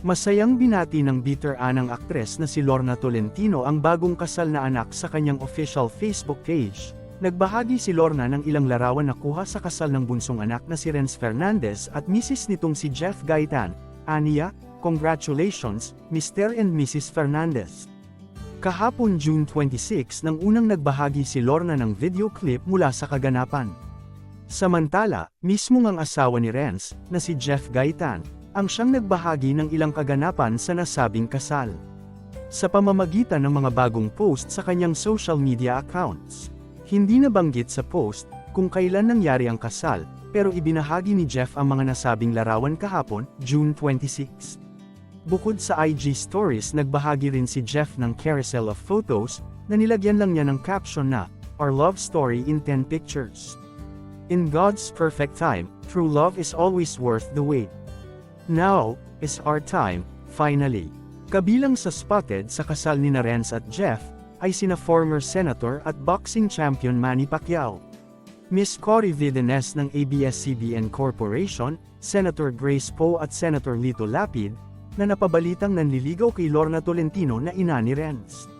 Masayang binati ng bitter anang aktres na si Lorna Tolentino ang bagong kasal na anak sa kanyang official Facebook page. Nagbahagi si Lorna ng ilang larawan na kuha sa kasal ng bunsong anak na si Renz Fernandez at misis nitong si Jeff Gaitan. Aniya, congratulations, Mr. and Mrs. Fernandez. Kahapon June 26 nang unang nagbahagi si Lorna ng video clip mula sa kaganapan. Samantala, mismo ang asawa ni Renz, na si Jeff Gaitan, ang siyang nagbahagi ng ilang kaganapan sa nasabing kasal. Sa pamamagitan ng mga bagong post sa kanyang social media accounts. Hindi nabanggit sa post kung kailan nangyari ang kasal, pero ibinahagi ni Jeff ang mga nasabing larawan kahapon, June 26. Bukod sa IG stories nagbahagi rin si Jeff ng carousel of photos, na nilagyan lang niya ng caption na, Our love story in 10 pictures. In God's perfect time, true love is always worth the wait. Now, is our time, finally. Kabilang sa spotted sa kasal ni Renz at Jeff, ay sina former senator at boxing champion Manny Pacquiao. Miss Cory Videnes ng ABS-CBN Corporation, Senator Grace Poe at Senator Lito Lapid, na napabalitang nanliligaw kay Lorna Tolentino na ina ni Renz.